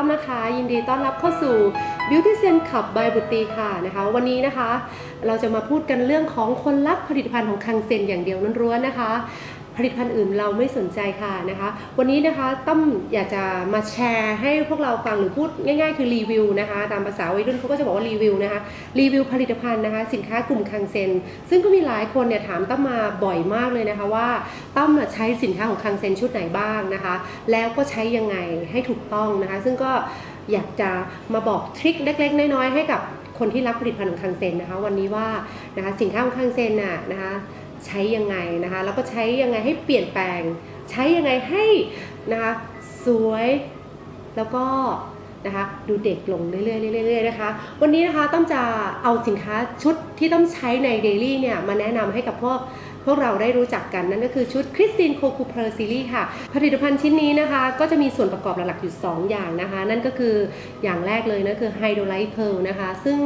ตั้มนะคะ ยินดีต้อนรับเข้าสู่ Beauty Sen Club by บุตรีค่ะนะคะ วันนี้นะคะ เราจะมาพูดกันเรื่องของคนรักผลิตภัณฑ์ของคังเซนอย่างเดียวล้วนๆนะคะ ผลิตภัณฑ์อื่นเราไม่สนใจค่ะนะคะ วันนี้นะคะตั้มอยากจะมาแชร์ให้พวกเราฟังหรือพูดง่ายๆ คือรีวิวนะคะ ตามภาษาวัยรุ่นเขาก็จะบอกว่ารีวิวนะคะรีวิวผลิตภัณฑ์นะคะ สินค้ากลุ่มคังเซน ซึ่งก็มีหลายคนเนี่ยถามตั้มมาบ่อยมากเลยนะคะว่าตั้มใช้สินค้าของคังเซนชุดไหนบ้างนะคะ แล้วก็ใช้ยังไงให้ถูกต้องนะคะ ซึ่งก็อยากจะมาบอกทริคเล็ก ๆ น้อยๆให้กับคนที่รักผลิตภัณฑ์ของคังเซนนะคะ วันนี้ว่านะคะสินค้าของคังเซนน่ะนะคะ ใช้ยังไงนะคะแล้วก็ใช้ยังไงให้เปลี่ยนแปลง ใช้ยังไงให้นะคะสวยแล้วก็นะคะดูเด็กลงเรื่อยๆเรื่อยๆนะคะ วันนี้นะคะต้องจะเอาสินค้าชุดที่ต้องใช้ในเดลี่เนี่ยมาแนะนำให้กับพวกพวกเราได้รู้จักกันนั่นก็คือชุดคริสตินโคคูเพอร์ซีรีค่ะ ผลิตภัณฑ์ชิ้นนี้นะคะ ก็จะมีส่วนประกอบหลักๆอยู่ 2 อย่างนะคะ นั่นก็คืออย่างแรกเลยนะคือไฮโดรไลท์เพลนะคะ ซึ่ง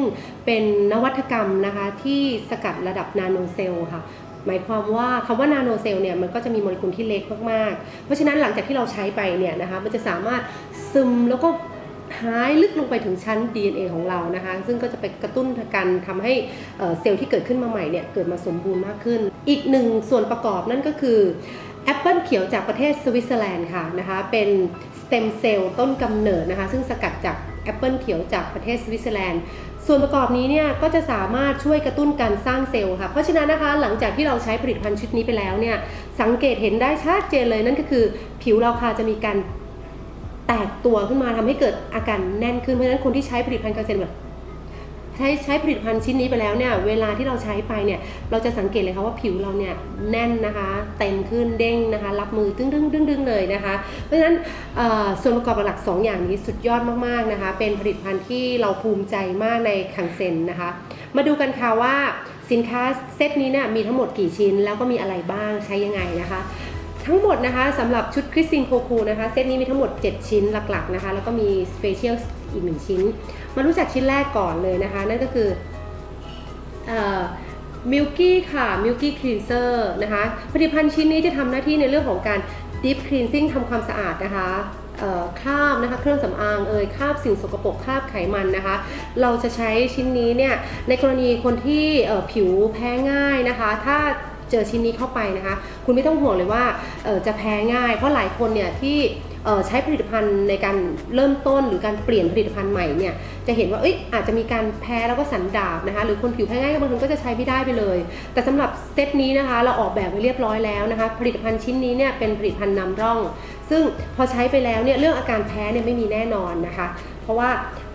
เป็นนวัตกรรมนะคะที่สกัดระดับนาโนเซลล์ค่ะ หมายความว่าคำว่านาโนเซลล์เนี่ยมันก็จะมีโมเลกุลที่เล็กมากๆ เพราะฉะนั้นหลังจากที่เราใช้ไปเนี่ยนะคะมันจะสามารถซึมแล้วก็หายลึกลงไปถึงชั้น DNA ของเรานะคะ ซึ่งก็จะไปกระตุ้นการทำให้เซลล์ที่เกิดขึ้นมาใหม่เนี่ยเกิดมาสมบูรณ์มากขึ้น อีกหนึ่งส่วนประกอบนั่นก็คือแอปเปิลเขียวจากประเทศสวิตเซอร์แลนด์ค่ะนะคะเป็นสเต็มเซลล์ต้นกำเนิดนะคะ ซึ่งสกัดจากแอปเปิลเขียวจากประเทศสวิตเซอร์แลนด์ ส่วนประกอบนี้เนี่ยก็จะสามารถช่วยกระตุ้นการสร้างเซลล์ค่ะ เพราะฉะนั้นนะคะหลังจากที่เราใช้ผลิตภัณฑ์ชุดนี้ไปแล้วเนี่ยสังเกตเห็นได้ชัดเจนเลยนั่นก็คือ ผิวเราค่ะจะมีการแตกตัวขึ้นมาทำให้เกิดอาการแน่นขึ้นเพราะฉะนั้นคนที่ใช้ผลิตภัณฑ์การเซนแบบ ใช้ใช้ผลิตภัณฑ์ชิ้นนี้ไปแล้วเนี่ยเวลาที่เราใช้ไปเนี่ยเราจะสังเกตเลยค่ะว่าผิวเราเนี่ยแน่นนะคะเต็มขึ้นเด้งนะคะ รับมือดึงดึงดึงดึงเลยนะคะ เพราะฉะนั้นส่วนประกอบหลักๆสองอย่างนี้สุดยอดมากๆนะคะ เป็นผลิตภัณฑ์ที่เราภูมิใจมากในคังเซนนะคะ มาดูกันค่ะว่าสินค้าเซตนี้เนี่ยมีทั้งหมดกี่ชิ้น แล้วก็มีอะไรบ้างใช้ยังไงนะคะทั้งหมดนะคะสำหรับชุดคริสตินโคคูนะคะ เซตนี้มีทั้งหมด 7 ชิ้นหลักๆนะคะ แล้วก็มีสเปเชียล อีกหนึ่งชิ้น มารู้จักชิ้นแรกก่อนเลยนะคะ นั่นก็คือมิลกี้ค่ะมิลกี้คลีนเซอร์นะคะผลิตภัณฑ์ชิ้นนี้จะทำหน้าที่ในเรื่องของการ Deep Cleansing ทำความสะอาดนะคะคราบนะคะเครื่องสำอางเอ่ยคราบสิ่งสกปรกคราบไขมันนะคะ เราจะใช้ชิ้นนี้เนี่ยในกรณีคนที่ผิวแพ้ง่ายนะคะ ถ้าเจอชิ้นนี้เข้าไปนะคะ คุณไม่ต้องห่วงเลยว่าจะแพ้ง่าย เพราะหลายคนเนี่ยที่ ใช้ผลิตภัณฑ์ในการเริ่มต้นหรือการเปลี่ยนผลิตภัณฑ์ใหม่เนี่ยจะเห็นว่าเอ้ยอาจจะมีการแพ้แล้วก็สันดาบนะคะหรือคนผิวแพ้ง่ายบางคนก็จะใช้ไม่ได้ไปเลย แต่สำหรับเซตนี้นะคะเราออกแบบไว้เรียบร้อยแล้วนะคะผลิตภัณฑ์ชิ้นนี้เนี่ยเป็นผลิตภัณฑ์นำร่อง ซึ่งพอใช้ไปแล้วเนี่ยเรื่องอาการแพ้เนี่ยไม่มีแน่นอนนะคะ เพราะว่า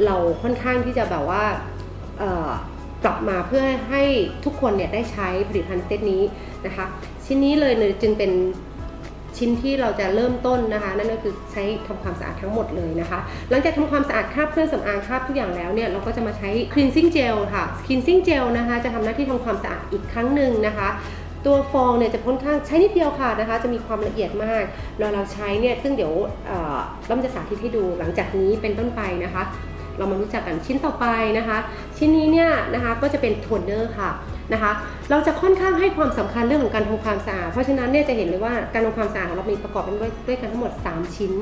เราค่อนข้างที่จะแบบว่าเอ่อปรับมาเพื่อให้ทุกคนเนี่ยได้ใช้ผลิตภัณฑ์เซตนี้นะคะ ชิ้นนี้เลยเนยจึงเป็น ชิ้นที่เราจะเริ่มต้นนะคะ นั่นก็คือใช้ทำความสะอาดทั้งหมดเลยนะคะ หลังจากทำความสะอาดคราบเครื่องสำอางคราบทุกอย่างแล้วเนี่ยเราก็จะมาใช้ cleansing gel ค่ะ cleansing gel นะคะ จะทำหน้าที่ทำความสะอาดอีกครั้งหนึ่งนะคะตัวฟองเนี่ยจะค่อนข้างใช้นิดเดียวค่ะนะคะ จะมีความละเอียดมากเราเราใช้เนี่ยซึ่งเดี๋ยวเอ่อเราจะสาธิตให้ดูหลังจากนี้เป็นต้นไปนะคะ เรามารู้จักกันชิ้นต่อไปนะคะ ชิ้นนี้เนี่ยนะคะก็จะเป็นโทนเนอร์ค่ะ นะคะ เราจะค่อนข้างให้ความสำคัญเรื่องของการทำความสะอาด เพราะฉะนั้นเนี่ยจะเห็นเลยว่าการทำความสะอาดของเรามีประกอบเป็นด้วยด้วยกันทั้งหมด 3 ชิ้น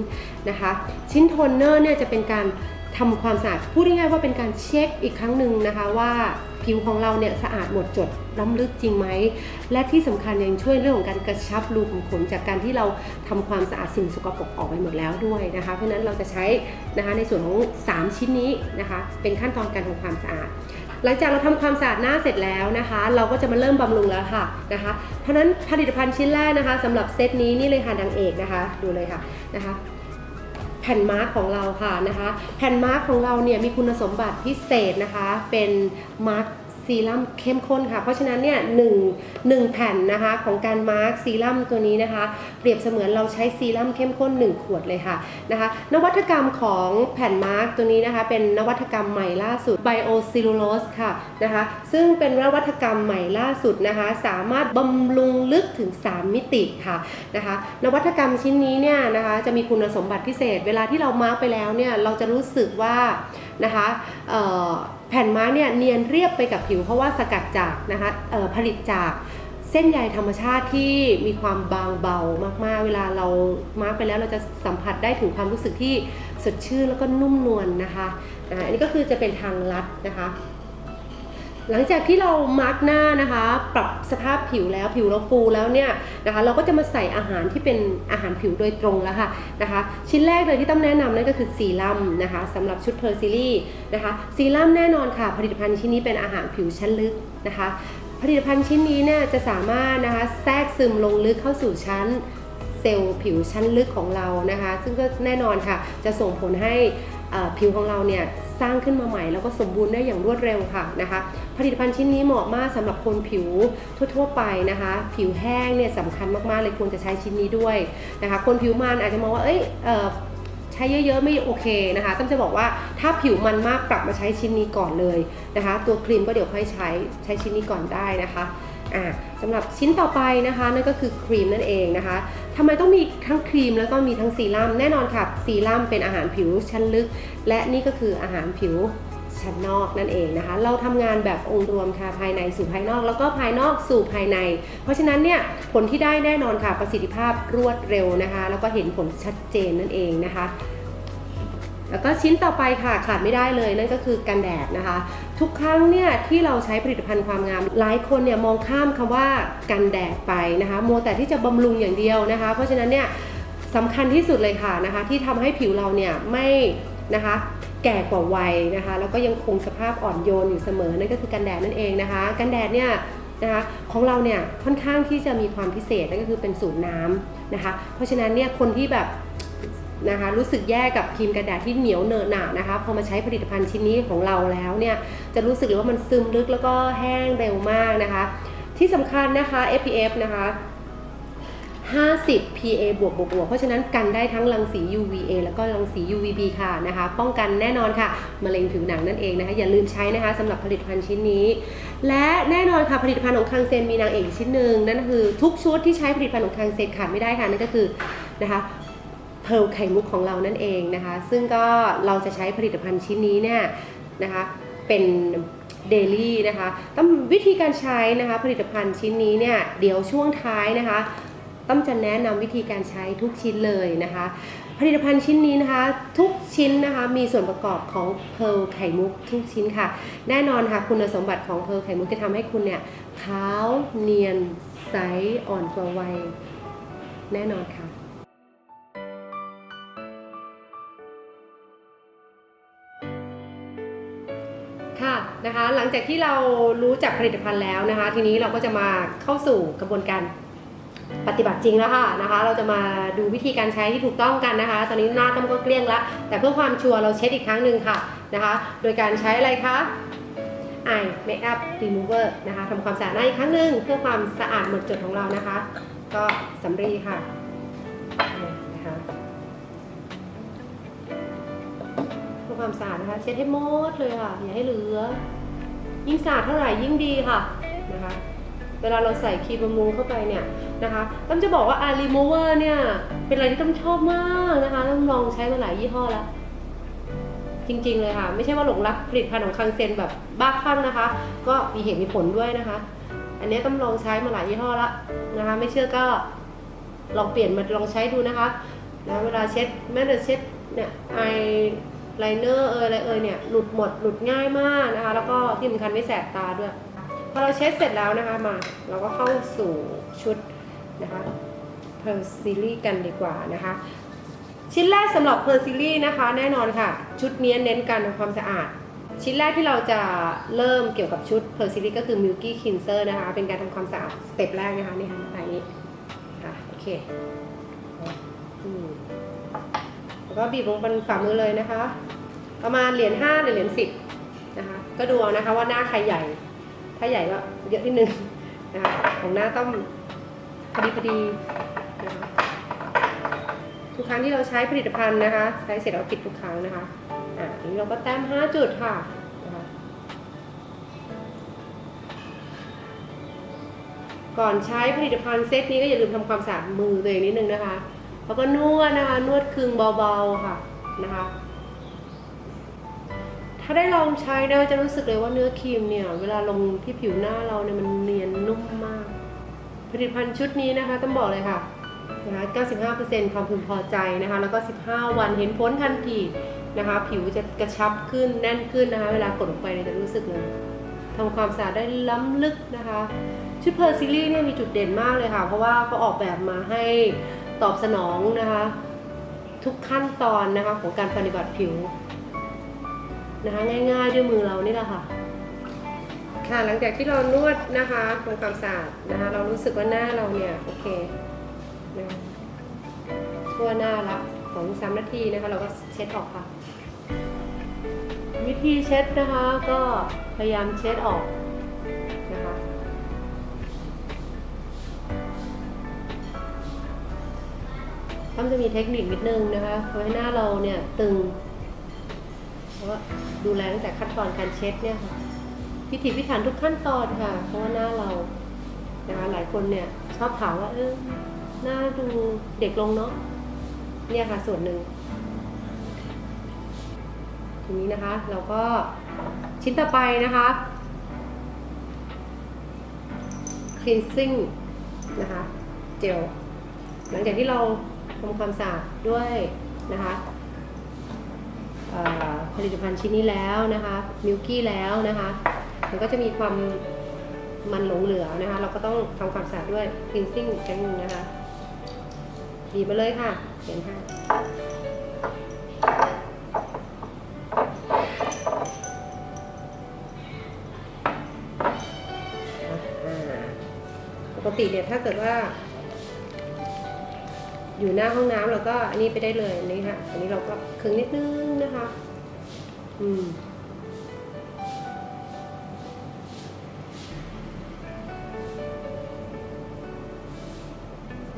นะคะ ชิ้นโทนเนอร์เนี่ยจะเป็นการทำความสะอาด พูดง่ายๆว่าเป็นการเช็คอีกครั้งหนึ่งนะคะว่าผิวของเราเนี่ยสะอาดหมดจดล้ำลึกจริงไหม และที่สำคัญยังช่วยเรื่องของการกระชับรูขุมขนจากการที่เราทำความสะอาดสิ่งสกปรกออกไปหมดแล้วด้วยนะคะ เพราะฉะนั้นเราจะใช้นะคะในส่วนของ 3 ชิ้นนี้นะคะ เป็นขั้นตอนการทำความสะอาด หลังจากเราทำความสะอาดหน้าเสร็จแล้วนะคะ เราก็จะมาเริ่มบำรุงแล้วค่ะนะคะ เพราะนั้นผลิตภัณฑ์ชิ้นแรกนะคะสำหรับเซตนี้นี่เลยค่ะนางเอกนะคะ ดูเลยค่ะนะคะแผ่นมาร์กของเราค่ะนะคะ แผ่นมาร์กของเราเนี่ยมีคุณสมบัติพิเศษนะคะ เป็นมาร์ก ซีรั่มเข้มข้นค่ะ เพราะฉะนั้นเนี่ยหนึ่งหนึ่งแผ่นนะคะของการมาร์กซีรั่มตัวนี้นะคะ เปรียบเสมือนเราใช้ซีรั่มเข้มข้น 1 ขวดเลยค่ะนะคะนวัตกรรมของแผ่นมาร์กตัวนี้นะคะ เป็นนวัตกรรมใหม่ล่าสุด Biocellulose ค่ะนะคะซึ่งเป็นนวัตกรรมใหม่ล่าสุดนะคะ สามารถบำรุงลึกถึง 3 มิติค่ะนะคะนวัตกรรมชิ้นนี้เนี่ยนะคะจะมีคุณสมบัติพิเศษ เวลาที่เรามาร์กไปแล้วเนี่ยเราจะรู้สึกว่านะคะเอ่อ แผ่นมาเนี่ยเนียนเรียบไปกับผิวเพราะว่าสกัดจากนะคะผลิตจากเส้นใยธรรมชาติที่มีความบางเบามากๆ เวลาเรามาร์กไปแล้วเราจะสัมผัสได้ถึงความรู้สึกที่สดชื่นแล้วก็นุ่มนวลนะคะอันนี้ก็คือจะเป็นทางลัดนะคะ หลังจากที่เรามาร์กหน้านะคะ ปรับสภาพผิวแล้วผิวเราฟูแล้วเนี่ยนะคะเราก็จะมาใส่อาหารที่เป็นอาหารผิวโดยตรงแล้วค่ะนะคะ ชิ้นแรกเลยที่ต้องแนะนำนั่นก็คือซีรั่มนะคะสำหรับชุดเพอร์ซิลี่นะคะซีรั่มแน่นอนค่ะ ผลิตภัณฑ์ชิ้นนี้เป็นอาหารผิวชั้นลึกนะคะผลิตภัณฑ์ชิ้นนี้เนี่ยจะสามารถนะคะแทรกซึมลงลึกเข้าสู่ชั้นเซลล์ผิวชั้นลึกของเรานะคะ ซึ่งก็แน่นอนค่ะจะส่งผลให้อ่อผิวของเราเนี่ย สร้างขึ้นมาใหม่ แล้วก็สมบูรณ์ได้อย่างรวดเร็วค่ะนะคะ ผลิตภัณฑ์ชิ้นนี้เหมาะมากสำหรับคนผิวทั่ว ๆ ไปนะคะ ผิวแห้งเนี่ยสำคัญมากๆเลยควรจะใช้ชิ้นนี้ด้วยนะคะ คนผิวมันอาจจะมองว่าเอ้ยเออใช้เยอะๆไม่โอเคนะคะต้องจะบอกว่าถ้าผิวมันมากกลับมาใช้ชิ้นนี้ก่อนเลยนะคะ ตัวครีมก็เดี๋ยวค่อยใช้ใช้ชิ้นนี้ก่อนได้นะคะอ่าสำหรับชิ้นต่อไปนะคะนั่นก็คือครีมนั่นเองนะคะ ทำไมต้องมีทั้งครีมแล้วก็มีทั้งซีรั่มแน่นอนค่ะซีรั่มเป็นอาหารผิวชั้นลึก และนี่ก็คืออาหารผิวชั้นนอกนั่นเองนะคะ เราทำงานแบบองค์รวมค่ะภายในสู่ภายนอก แล้วก็ภายนอกสู่ภายใน เพราะฉะนั้นเนี่ยผลที่ได้แน่นอนค่ะประสิทธิภาพรวดเร็วนะคะ แล้วก็เห็นผลชัดเจนนั่นเองนะคะ แล้วก็ชิ้นต่อไปค่ะขาดไม่ได้เลยนั่นก็คือกันแดดนะคะ ทุกครั้งเนี่ยที่เราใช้ผลิตภัณฑ์ความงาม หลายคนเนี่ยมองข้ามคำว่ากันแดดไปนะคะมัวแต่ที่จะบำรุงอย่างเดียวนะคะ เพราะฉะนั้นเนี่ยสำคัญที่สุดเลยค่ะนะคะ ที่ทำให้ผิวเราเนี่ยไม่นะคะแก่กว่าวัยนะคะแล้วก็ยังคงสภาพอ่อนโยนอยู่เสมอนั่นก็คือกันแดดนั่นเองนะคะกันแดดเนี่ยนะคะของเราเนี่ยค่อนข้างที่จะมีความพิเศษนั่นก็คือเป็นสูตรน้ำนะคะเพราะฉะนั้นเนี่ยคนที่แบบ นะคะรู้สึกแย่กับครีมกันแดดที่เหนียวเนอะหนานะคะพอมาใช้ผลิตภัณฑ์ชิ้นนี้ของเราแล้วเนี่ยจะรู้สึกเลยว่ามันซึมลึกแล้วก็แห้งเร็วมากนะคะ ที่สำคัญนะคะ SPF นะคะ50 PA บวกบวกบวกเพราะฉะนั้นกันได้ทั้งรังสี UVA แล้วก็รังสี UVB ค่ะนะคะ ป้องกันแน่นอนค่ะมะเร็งผิวหนังนั่นเองนะคะ อย่าลืมใช้นะคะสำหรับผลิตภัณฑ์ชิ้นนี้ และแน่นอนค่ะผลิตภัณฑ์ของคังเซนมีนางเอกชิ้นหนึ่งนั่นคือ ทุกชุดที่ใช้ผลิตภัณฑ์ของคังเซนขาดไม่ได้ค่ะนั่นก็คือนะคะ เพร์ลไข่มุกของเรานั่นเองนะคะ ซึ่งก็เราจะใช้ผลิตภัณฑ์ชิ้นนี้เนี่ยนะคะเป็นเดลี่นะคะต้องวิธีการใช้นะคะผลิตภัณฑ์ชิ้นนี้เนี่ยเดี๋ยวช่วงท้ายนะคะต้องจะแนะนำวิธีการใช้ทุกชิ้นเลยนะคะ ผลิตภัณฑ์ชิ้นนี้นะคะ ทุกชิ้นนะคะมีส่วนประกอบของเพลไข่มุกทุกชิ้นค่ะ แน่นอนค่ะคุณสมบัติของเพลไข่มุกจะทำให้คุณเนี่ยขาวเนียนใสอ่อนกว่าวัยแน่นอนค่ะ นะคะ หลังจากที่เรารู้จักผลิตภัณฑ์แล้วนะคะ ทีนี้เราก็จะมาเข้าสู่กระบวนการปฏิบัติจริงแล้วค่ะนะคะ เราจะมาดูวิธีการใช้ที่ถูกต้องกันนะคะ ตอนนี้หน้าต้มก็เกลี้ยงล้วแต่เพื่อความชัวร์เราเช็ดอีกครั้งหนึ่งค่ะนะคะ โดยการใช้อะไรคะ Eye Makeup Remover นะคะทำความสะอาดหน้าอีกครั้งหนึ่งเพื่อความสะอาดหมดจดของเรานะคะ ก็สำลีค่ะ คะเพื่อความสะอาดนะคะ เช็ดให้หมดเลยค่ะ อย่าให้เหลือ ยิ่งสะอาดเท่าไหร่ยิ่งดีค่ะนะคะ เวลาเราใส่ครีมบำรุงเข้าไปเนี่ยนะคะต้อมจะบอกว่าอารีโมเวอร์เนี่ย เป็นอะไรที่ต้อมชอบมากนะคะต้อมลองใช้มาหลายยี่ห้อแล้วจริงๆเลยค่ะ ไม่ใช่ว่าหลงรักผลิตภัณฑ์ของคังเซนแบบบ้าคลั่งนะคะ ก็มีเหตุมีผลด้วยนะคะ อันนี้ต้อมลองใช้มาหลายยี่ห้อแล้วนะคะ ไม่เชื่อก็ลองเปลี่ยนมาลองใช้ดูนะคะนะเวลาเช็ดแม้แต่เช็ดเนี่ยไอ ไลเนอร์เอยอะไรเอยเนี่ยหลุดหมดหลุดง่ายมากนะคะ แล้วก็ที่สำคัญไม่แสบตาด้วย พอเราเช็ดเสร็จแล้วนะคะมา เราก็เข้าสู่ชุดนะคะเพอร์ซิลี่กันดีกว่านะคะชิ้นแรกสำหรับเพอร์ซิลี่นะคะ แน่นอนค่ะ ชุดนี้เน้นการทำความสะอาด ชิ้นแรกที่เราจะเริ่มเกี่ยวกับชุดเพอร์ซิลี่ก็คือ Milky Cleanser นะคะ เป็นการทำความสะอาดสเต็ปแรกนะคะนี่ค่ะแบบนี้ค่ะโอเค ก็บีบลงบนฝ่ามือเลยนะคะ ประมาณเหรียญห้าหรือเหรียญสิบนะคะ ก็ดูเอานะคะว่าหน้าใครใหญ่ ถ้าใหญ่ก็เยอะนิดนึงนะคะของหน้าต้องพอดีพอดีนะคะทุกครั้งที่เราใช้ผลิตภัณฑ์นะคะ ใช้เสร็จเราปิดทุกครั้งนะคะอะทีนี้เราก็แต้มห้าจุดค่ะนะคะก่อนใช้ผลิตภัณฑ์เซตนี้ก็อย่าลืมทำความสะอาดมือตัวเองนิดนึงนะคะ แล้วก็นวดนะคะ นวดคึงเบาๆค่ะนะคะ ถ้าได้ลองใช้นะจะรู้สึกเลยว่าเนื้อครีมเนี่ย เวลาลงที่ผิวหน้าเราเนี่ยมันเนียนนุ่มมาก ผลิตภัณฑ์ชุดนี้นะคะต้องบอกเลยค่ะนะคะ95%ความพึงพอใจนะคะ แล้วก็ 15 วันเห็นผลทันทีนะคะ ผิวจะกระชับขึ้นแน่นขึ้นนะคะ เวลากดลงไปเนี่ยจะรู้สึกเลยทำความสะอาดได้ล้ำลึกนะคะ ชุดเพอร์ซิลี่เนี่ยมีจุดเด่นมากเลยค่ะ เพราะว่าเขาออกแบบมาให้ ตอบสนองนะคะ ทุกขั้นตอนนะคะของการปฏิบัติผิวนะคะง่ายๆด้วยมือเรานี่แหละค่ะ ค่ะหลังจากที่เรานวดนะคะทำความสะอาดนะคะเรารู้สึกว่าหน้าเราเนี่ยโอเคนะทั่วหน้าละสองสามนาทีนะคะเราก็เช็ดออกค่ะ วิธีเช็ดนะคะก็พยายามเช็ดออก องจะมีเทคนิคนิดนึงนะคะทำให้หน้าเราเนี่ยตึงเพราะว่าดูแลตั้งแต่ขั้นตอนการเช็ดเนี่ยค่ะพิถีพิถันทุกขั้นตอนค่ะ เพราะว่าหน้าเรานะคะหลายคนเนี่ยชอบถามว่าเออหน้าดูเด็กลงเนาะเนี่ยค่ะส่วนหนึ่งทีนี้นะคะ เราก็ชิ้นต่อไปนะคะ cleansing นะคะเจลหลังจากที่เรา ทำความสะอาดด้วยนะคะผลิตภัณฑ์ชิ้นนี้แล้วนะคะมิลกี้แล้วนะคะมันก็จะมีความมันหลงเหลือนะคะ เราก็ต้องทำความสะอาดด้วย cleansing ครั้งนึงนะคะบีบมาเลยค่ะเขียนให้อ่าปกติเนี่ยถ้าเกิดว่า อยู่หน้าห้องน้ำเราก็อันนี้ไปได้เลยอันนี้ค่ะ อันนี้เราก็คึงนิดนึงนะคะ อืม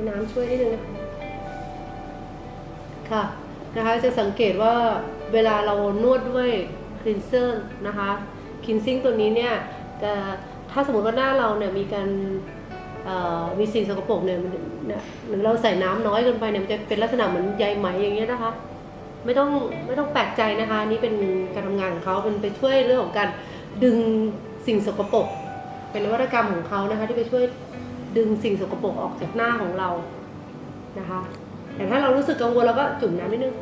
น้ำช่วยนิดนึงนะคะค่ะนะคะจะสังเกตว่าเวลาเรานวดด้วยคลีนเซอร์นะคะคลีนซิ่งตัวนี้เนี่ยจะถ้าสมมติว่าหน้าเราเนี่ยมีการ มีสิ่งสกปรกเนี่ยหรือเราใส่น้ำน้อยเกินไปเนี่ยมันจะเป็นลักษณะเหมือนใยไหมอย่างเงี้ยนะคะ ไม่ต้องไม่ต้องแปลกใจนะคะนี่เป็นการทำงานของเขาเป็นไปช่วยเรื่องของการดึงสิ่งสกปรกเป็นนวัตกรรมของเขานะคะ ที่ไปช่วยดึงสิ่งสกปรกออกจากหน้าของเรานะคะแต่ถ้าเรารู้สึกกังวลเราก็จุ่มน้ำนิดนึง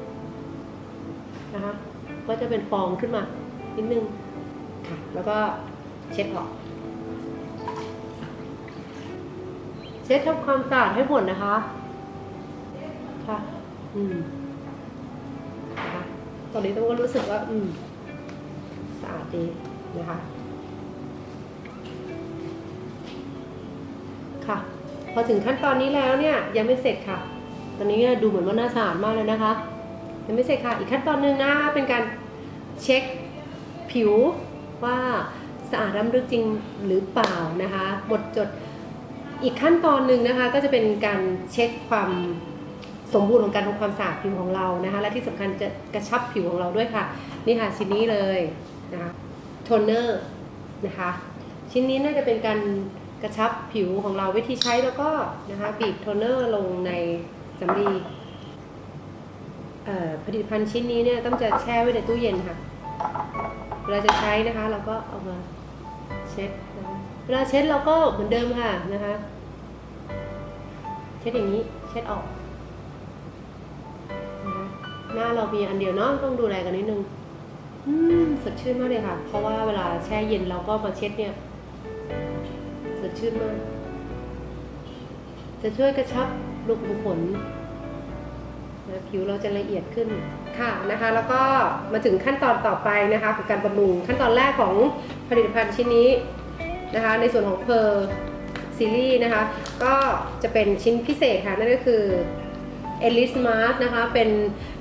นะคะก็จะเป็นฟองขึ้นมานิดนึงค่ะแล้วก็เช็ดออก เช็ดทำความสะอาดให้หมดนะคะ ค่ะ อืมนะคะตอนนี้ต้องก็รู้สึกว่า อืมสะอาดดีนะคะ ค่ะ พอถึงขั้นตอนนี้แล้วเนี่ย ยังไม่เสร็จค่ะ ตอนนี้ดูเหมือนว่าน่าสะอาดมากเลยนะคะ ยังไม่เสร็จค่ะ อีกขั้นตอนหนึ่งนะ เป็นการเช็คผิวว่าสะอาดร่ำลึกจริงหรือเปล่านะคะ หมดจด อีกขั้นตอนหนึ่งนะคะก็จะเป็นการเช็คความสมบูรณ์ของการทำความสะอาดผิวของเรานะคะและที่สำคัญจะกระชับผิวของเราด้วยค่ะ นี่ค่ะชิ้นนี้เลยนะคะโทนเนอร์นะคะชิ้นนี้น่าจะเป็นการกระชับผิวของเราวิธีใช้แล้วก็นะคะบีบโทนเนอร์ลงในสำลีผลิตภัณฑ์ชิ้นนี้เนี่ยต้องจะแช่ไว้ในตู้เย็นค่ะเวลาจะใช้นะคะเราก็เอามาเช็ดนะคะ เวลาเช็ดเราก็เหมือนเดิมค่ะนะคะ เช็ดอย่างนี้เช็ดออกนะคะหน้าเรามีอันเดียวเนาะต้องดูแลกันนิดนึงอืมสดชื่นมากเลยค่ะ เพราะว่าเวลาแช่เย็นเราก็มาเช็ดเนี่ย สดชื่นมาก จะช่วยกระชับรูขุมขนนะผิวเราจะละเอียดขึ้นค่ะนะคะ แล้วก็มาถึงขั้นตอนต่อไปนะคะของการบำรุงขั้นตอนแรกของผลิตภัณฑ์ชิ้นนี้ นะคะ ในส่วนของเพอร์ซีรีส์นะคะ ก็จะเป็นชิ้นพิเศษค่ะ นั่นก็คือ e l i s m a r t นะคะ เป็น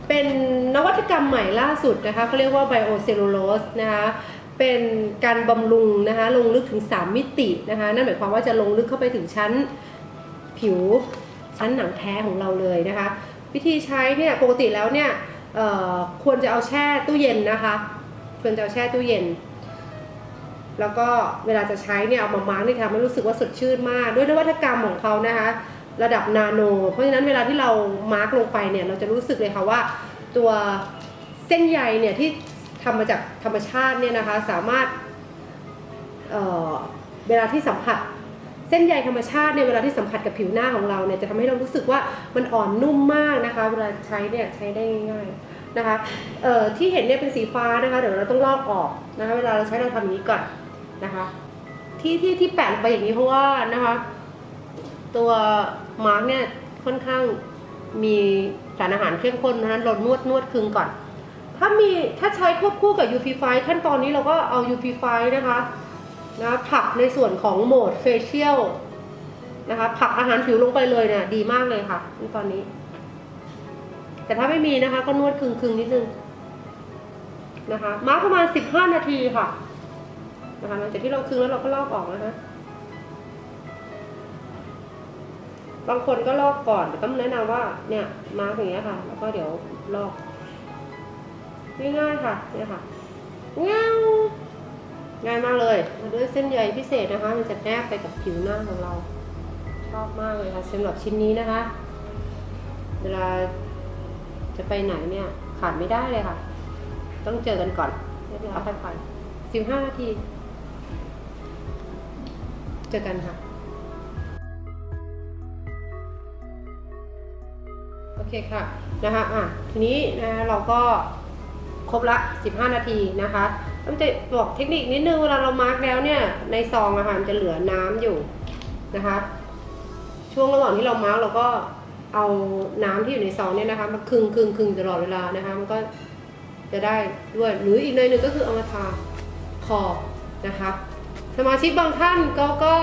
เป็นนวัตกรรมใหม่ล่าสุดนะคะเขาเรียกว่า Biocellulose นะคะเป็นการบำรุงนะคะลงลึกถึง 3 มิตินะคะนั่นหมายความว่าจะลงลึกเข้าไปถึงชั้นผิวชั้นหนังแท้ของเราเลยนะคะ วิธีใช้เนี่ยปกติแล้วเนี่ยควรจะเอาแช่ตู้เย็นนะคะ ควรจะเอาแช่ตู้เย็น แล้วก็เวลาจะใช้เนี่ยเอามามาร์กนี่ทำให้รู้สึกว่าสดชื่นมาก ด้วยนวัตกรรมของเขานะคะ ระดับนาโน เพราะฉะนั้นเวลาที่เรามาร์กลงไปเนี่ยเราจะรู้สึกเลยค่ะว่า ตัวเส้นใยเนี่ยที่ทำมาจากธรรมชาติเนี่ยนะคะสามารถเออเวลาที่สัมผัสเส้นใยธรรมชาติเนี่ยเวลาที่สัมผัสกับผิวหน้าของเราเนี่ยจะทำให้เรารู้สึกว่ามันอ่อนนุ่มมากนะคะ เวลาใช้เนี่ยใช้ได้ง่ายๆนะคะที่เห็นเนี่ยเป็นสีฟ้านะคะเดี๋ยวเราต้องลอกออกนะคะ เวลาเราใช้เราทำอย่างนี้ก่อน นะคะ ที่ที่ที่แปะลงไปอย่างนี้เพราะว่านะคะ ตัวมาร์กเนี่ยค่อนข้างมีสารอาหารเข้มข้นเพราะฉะนั้นเรานวดนวดคึงก่อน ถ้ามีถ้าใช้ควบคู่กับ UP5 ขั้นตอนนี้เราก็เอา UP5 นะคะนะผักในส่วนของโหมดเฟเชียลนะคะผักอาหารผิวลงไปเลยเนี่ยดีมากเลยค่ะในตอนนี้ แต่ถ้าไม่มีนะคะ ก็นวดคึงคึงนิดนึงนะคะมาประมาณ 15 นาทีค่ะ นะคะหลังจากที่เราคึงแล้วเราก็ลอกออกนะคะ บางคนก็ลอกก่อนแต่ก็แนะนำว่าเนี่ยมาร์กอย่างเงี้ยค่ะ แล้วก็เดี๋ยวลอก ง่ายๆค่ะเนี่ยค่ะง่ายง่ายมากเลยด้วยเส้นใยพิเศษนะคะ มันจะแนบไปกับผิวหน้าของเรา ชอบมากเลยค่ะสำหรับชิ้นนี้นะคะ เวลาจะไปไหนเนี่ยขาดไม่ได้เลยค่ะ ต้องเจอกันก่อนเดี๋ยวเอาค่อยๆสิบห้านาที เจอกันค่ะ โอเคค่ะนะคะอะทีนี้นะเราก็ครบละ 15 นาทีนะคะต้องจะบอกเทคนิคนิดนึงเวลาเรามาร์กแล้วเนี่ยในซองอาหารจะเหลือน้ำอยู่นะคะ ช่วงระหว่างที่เรามาร์กเราก็เอาน้ำที่อยู่ในซองเนี่ยนะคะมาคึงคึงคึงตลอดเวลานะคะ มันก็จะได้ด้วยหรืออีกในอยหนึ่งก็คือเอามาทาคอนะคะ สมาชิกบางท่านก็ก็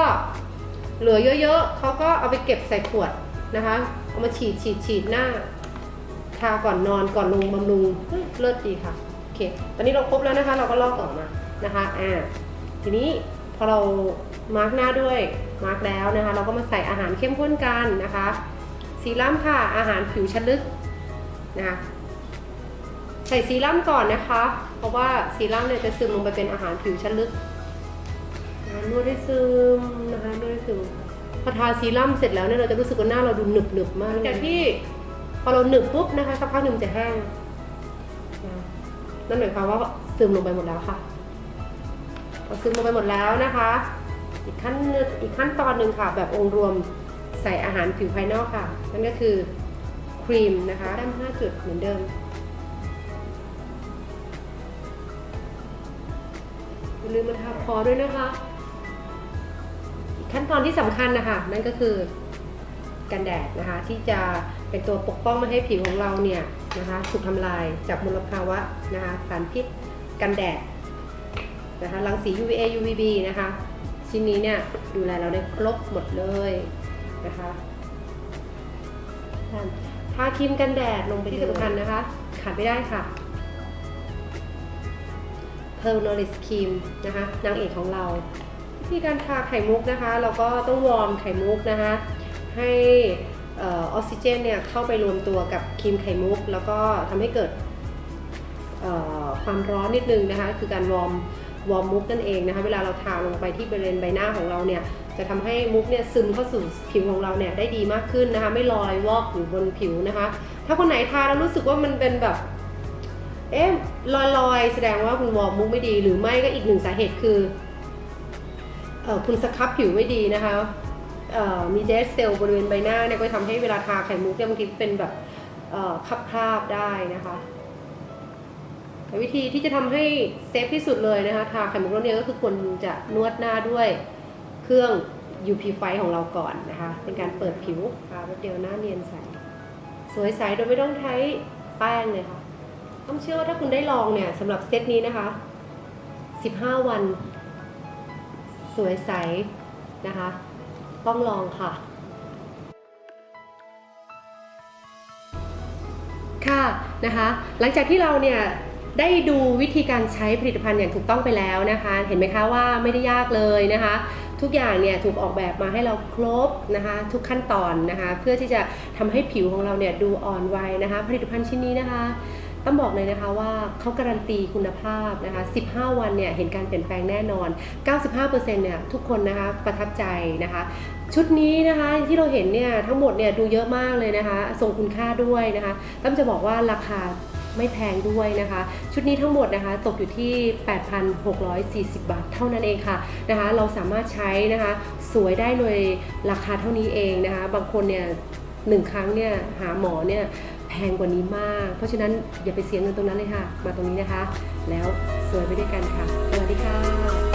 เหลือเยอะๆเขาก็เอาไปเก็บใส่ขวดนะคะ เอามาฉีดฉีดฉีดหน้าทาก่อนนอนก่อนลงบำรุงเลิศดีค่ะโอเค ตอนนี้เราครบแล้วนะคะ เราก็ลอกต่อมานะคะอ่าทีนี้พอเรามาร์กหน้าด้วยมาร์กแล้วนะคะ เราก็มาใส่อาหารเข้มข้นกันนะคะซีรั่มค่ะอาหารผิวชั้นลึกนะคะใส่ซีรั่มก่อนนะคะ เพราะว่าซีรั่มเนี่ยจะซึมลงไปเป็นอาหารผิวชั้นลึก นวดให้ซึมนะคะนวดให้ซึมพอทาซีรั่มเสร็จแล้วเนี่ยเราจะรู้สึกว่าหน้าเราดูหนึบหนึบมากหลังจากที่พอเราหนึบปุ๊บนะคะสักพักหนึ่งจะแห้งนั่นหมายความว่าซึมลงไปหมดแล้วค่ะพอซึมลงไปหมดแล้วนะคะ อีกขั้นอีกขั้นตอนหนึ่งค่ะ แบบองค์รวมใส่อาหารผิวภายนอกค่ะ นั่นก็คือครีมนะคะด้าน5จุดเหมือนเดิมอย่าลืมมาทาคอด้วยนะคะ ขั้นตอนที่สำคัญนะคะนั่นก็คือกันแดดนะคะ ที่จะเป็นตัวปกป้องไม่ให้ผิวของเราเนี่ยนะคะถูกทำลายจากมลภาวะนะคะสารพิษกันแดดนะคะรังสี UVA UVB นะคะ ชิ้นนี้เนี่ยดูแลเราได้ครบหมดเลยนะคะทาครีมกันแดดลงไปที่สำคัญนะคะ ขาดไม่ได้ค่ะ p e r l n o r i s Cream นะคะนางเอกของเรา วิธีการทาไข่มุกนะคะ เราก็ต้องวอร์มไข่มุกนะคะ ให้ออกซิเจนเนี่ยเข้าไปรวมตัวกับครีมไข่มุก แล้วก็ทำให้เกิดความร้อนนิดนึงนะคะ คือการวอร์มวอร์มมุกนั่นเองนะคะ เวลาเราทาลงไปที่บริเวณใบหน้าของเราเนี่ย จะทำให้มุกเนี่ยซึมเข้าสู่ผิวของเราเนี่ยได้ดีมากขึ้นนะคะ ไม่ลอยวอกอยู่บนผิวนะคะ ถ้าคนไหนทาแล้วรู้สึกว่ามันเป็นแบบเอ๊ะลอยๆ แสดงว่าคุณวอร์มมุกไม่ดี หรือไม่ก็อีกหนึ่งสาเหตุคือ คุณสครับผิวไม่ดีนะคะมีเดสเซลบริเวณใบหน้าเนี่ยก็ทำให้เวลาทาไข่มุกเนี่ยบางทีเป็นแบบคราบคราบๆได้นะคะแต่วิธีที่จะทำให้เซฟที่สุดเลยนะคะทาไข่มุกแล้วเนี่ยก็คือควรจะนวดหน้าด้วยเครื่อง UP ไฟของเราก่อนนะคะ เป็นการเปิดผิวทาแป๊บเดียวหน้าเนียนใส สวยใสโดยไม่ต้องใช้แป้งเลยค่ะ ต้องเชื่อว่าถ้าคุณได้ลองเนี่ยสำหรับเซตนี้นะคะ 15 วัน สวยใสนะคะ ต้องลองค่ะ ค่ะนะคะ หลังจากที่เราเนี่ยได้ดูวิธีการใช้ผลิตภัณฑ์อย่างถูกต้องไปแล้วนะคะ เห็นไหมคะว่าไม่ได้ยากเลยนะคะ ทุกอย่างเนี่ยถูกออกแบบมาให้เราครบนะคะ ทุกขั้นตอนนะคะ เพื่อที่จะทำให้ผิวของเราเนี่ยดูอ่อนวัยนะคะ ผลิตภัณฑ์ชิ้นนี้นะคะ ต้องบอกเลยนะคะว่าเขาการันตีคุณภาพนะคะ 15 วันเนี่ยเห็นการเปลี่ยนแปลงแน่นอน 95%เนี่ยทุกคนนะคะประทับใจนะคะ ชุดนี้นะคะที่เราเห็นเนี่ยทั้งหมดเนี่ยดูเยอะมากเลยนะคะทรงคุณค่าด้วยนะคะตั้มจะบอกว่าราคาไม่แพงด้วยนะคะ ชุดนี้ทั้งหมดนะคะ ตกอยู่ที่ 8,640 บาท เท่านั้นเองค่ะนะคะ เราสามารถใช้นะคะ สวยได้โดยราคาเท่านี้เองนะคะ บางคนเนี่ยหนึ่งครั้งเนี่ยหาหมอเนี่ย พงกว่านี้มาก เพราะฉะนั้นอย่าไปเสียเงินตรงนั้นเลยค่ะ มาตรงนี้นะคะ แล้วสวยไปด้วยกันค่ะ สวัสดีค่ะ